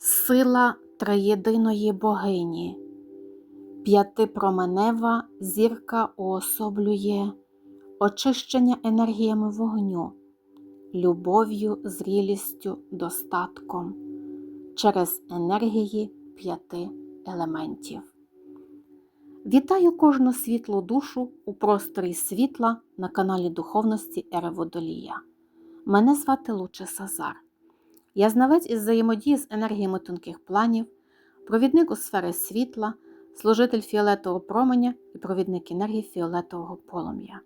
Сила триєдиної богині, п'ятипроменева зірка уособлює очищення енергіями вогню, любов'ю, зрілістю, достатком через енергії п'яти елементів. Вітаю кожну світлу душу у просторі світла на каналі Духовності Ери Водолія. Мене звати Луче Сазар. Я знавець із взаємодії з енергіями тонких планів, провідник у сфери світла, служитель фіолетового променя і провідник енергії фіолетового полум'я.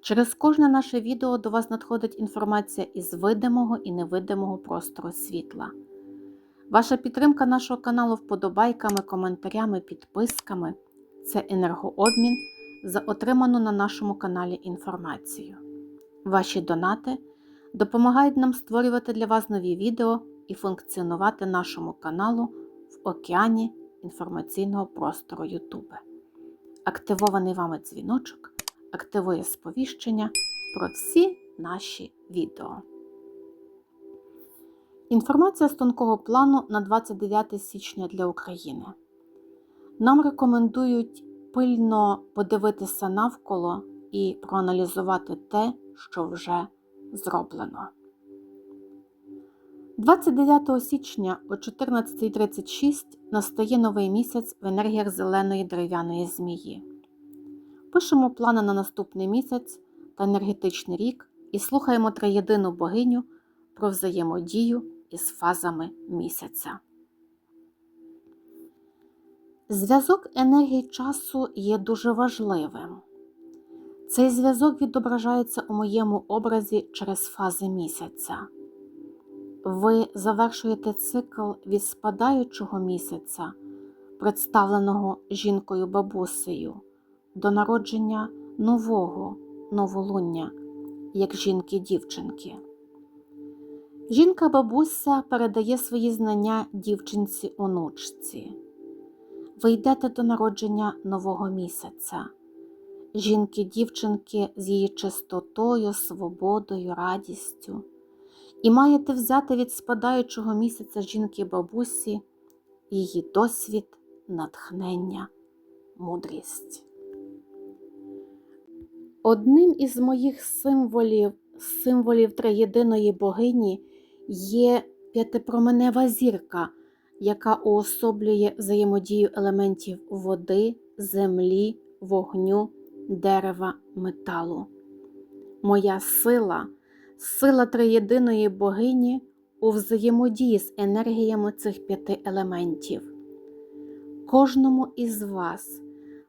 Через кожне наше відео до вас надходить інформація із видимого і невидимого простору світла. Ваша підтримка нашого каналу вподобайками, коментарями, підписками це енергообмін за отриману на нашому каналі інформацію. Ваші донати допомагають нам створювати для вас нові відео і функціонувати нашому каналу в океані інформаційного простору YouTube. Активований вами дзвіночок активує сповіщення про всі наші відео. Інформація з тонкого плану на 29 січня для України. Нам рекомендують пильно подивитися навколо і проаналізувати те, що вже зроблено. 29 січня о 14.36 настає новий місяць в енергіях зеленої дерев'яної змії. Пишемо плани на наступний місяць та енергетичний рік і слухаємо триєдину богиню про взаємодію із фазами місяця. Зв'язок енергії часу є дуже важливим. Цей зв'язок відображається у моєму образі через фази місяця. Ви завершуєте цикл від спадаючого місяця, представленого жінкою бабусею, до народження нового новолуння, як жінки-дівчинки. Жінка-бабуся передає свої знання дівчинці-онучці. Ви йдете до народження нового місяця жінки-дівчинки з її чистотою, свободою, радістю, і маєте взяти від спадаючого місяця жінки-бабусі її досвід, натхнення, мудрість. Одним із моїх символів, символів триєдиної богині є п'ятипроменева зірка, яка уособлює взаємодію елементів води, землі, вогню дерева, металу. Моя сила, сила триєдиної богині у взаємодії з енергіями цих п'яти елементів. Кожному із вас,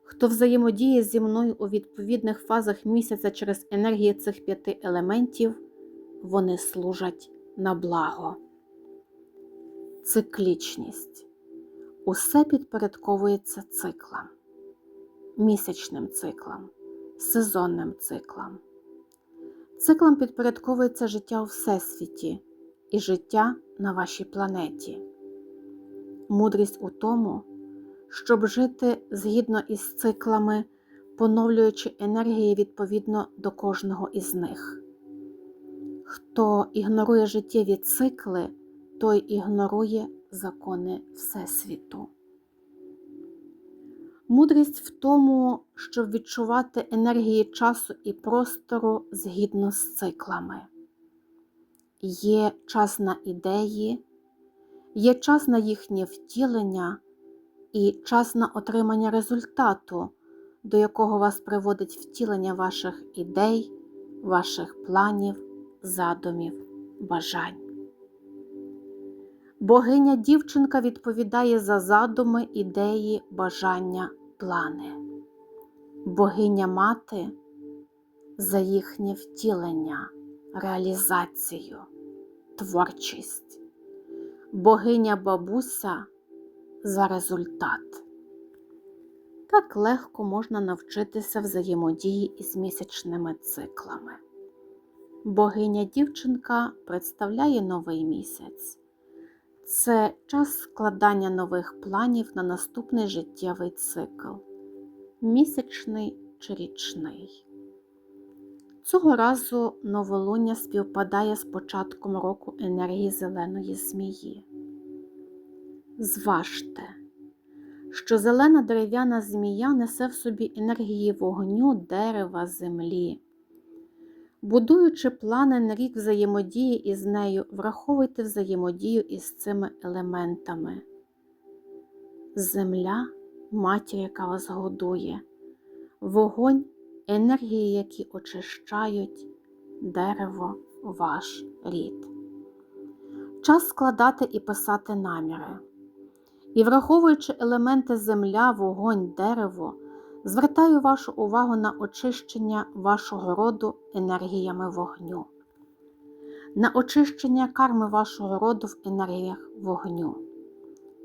хто взаємодіє зі мною у відповідних фазах місяця через енергії цих п'яти елементів, вони служать на благо. Циклічність. Усе підпорядковується циклам місячним циклам, сезонним циклам. Циклам підпорядковується життя у Всесвіті і життя на вашій планеті. Мудрість у тому, щоб жити згідно із циклами, поновлюючи енергії відповідно до кожного із них. Хто ігнорує життєві цикли, той ігнорує закони Всесвіту. Мудрість в тому, щоб відчувати енергії часу і простору згідно з циклами. Є час на ідеї, є час на їхнє втілення і час на отримання результату, до якого вас приводить втілення ваших ідей, ваших планів, задумів, бажань. Богиня дівчинка відповідає за задуми, ідеї, бажання, плани. Богиня мати за їхнє втілення, реалізацію, творчість. Богиня бабуся за результат. Так легко можна навчитися взаємодії із місячними циклами. Богиня дівчинка представляє новий місяць. Це час складання нових планів на наступний життєвий цикл місячний чи річний. Цього разу новолуння співпадає з початком року енергії зеленої змії. Зважте, що зелена дерев'яна змія несе в собі енергії вогню, дерева, землі. Будуючи плани на рік взаємодії із нею, враховуйте взаємодію із цими елементами. Земля матір, яка вас годує, вогонь енергії, які очищають, дерево, ваш рід. Час складати і писати наміри. І враховуючи елементи земля, вогонь, дерево, звертаю вашу увагу на очищення вашого роду енергіями вогню, на очищення карми вашого роду в енергіях вогню.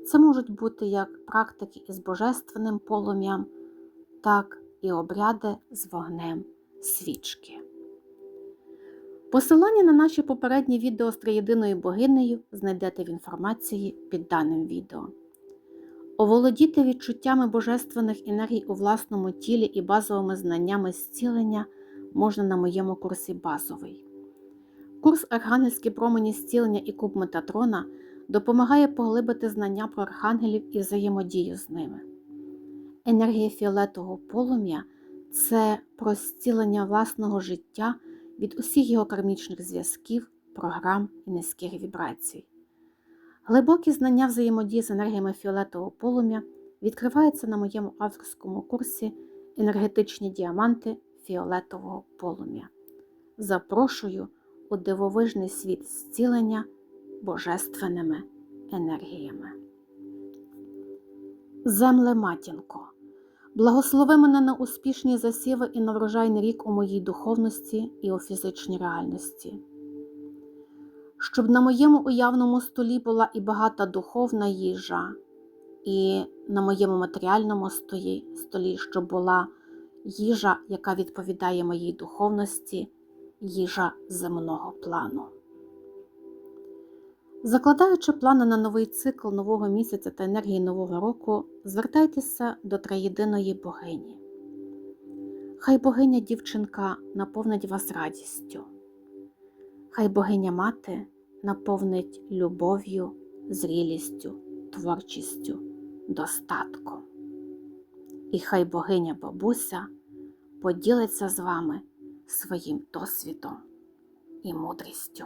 Це можуть бути як практики із божественним полум'ям, так і обряди з вогнем свічки. Посилання на наші попередні відео з триєдиною богинею знайдете в інформації під даним відео. Оволодіти відчуттями божественних енергій у власному тілі і базовими знаннями зцілення можна на моєму курсі базовий. Курс Архангельські промені зцілення і куб Метатрона допомагає поглибити знання про архангелів і взаємодію з ними. Енергія фіолетового полум'я це про зцілення власного життя від усіх його кармічних зв'язків, програм і низьких вібрацій. Глибокі знання взаємодії з енергіями фіолетового полум'я відкриваються на моєму авторському курсі Енергетичні діаманти фіолетового полум'я. Запрошую у дивовижний світ зцілення божественними енергіями. Земле матінко, благослови мене на успішні засіви і на врожайний рік у моїй духовності і у фізичній реальності щоб на моєму уявному столі була і багата духовна їжа, і на моєму матеріальному столі, щоб була їжа, яка відповідає моїй духовності, їжа земного плану. Закладаючи плани на новий цикл нового місяця та енергії нового року, звертайтеся до триєдиної богині. Хай богиня дівчинка наповнить вас радістю. Хай богиня мати наповнить любов'ю, зрілістю, творчістю, достатком. І хай богиня бабуся поділиться з вами своїм досвідом і мудрістю.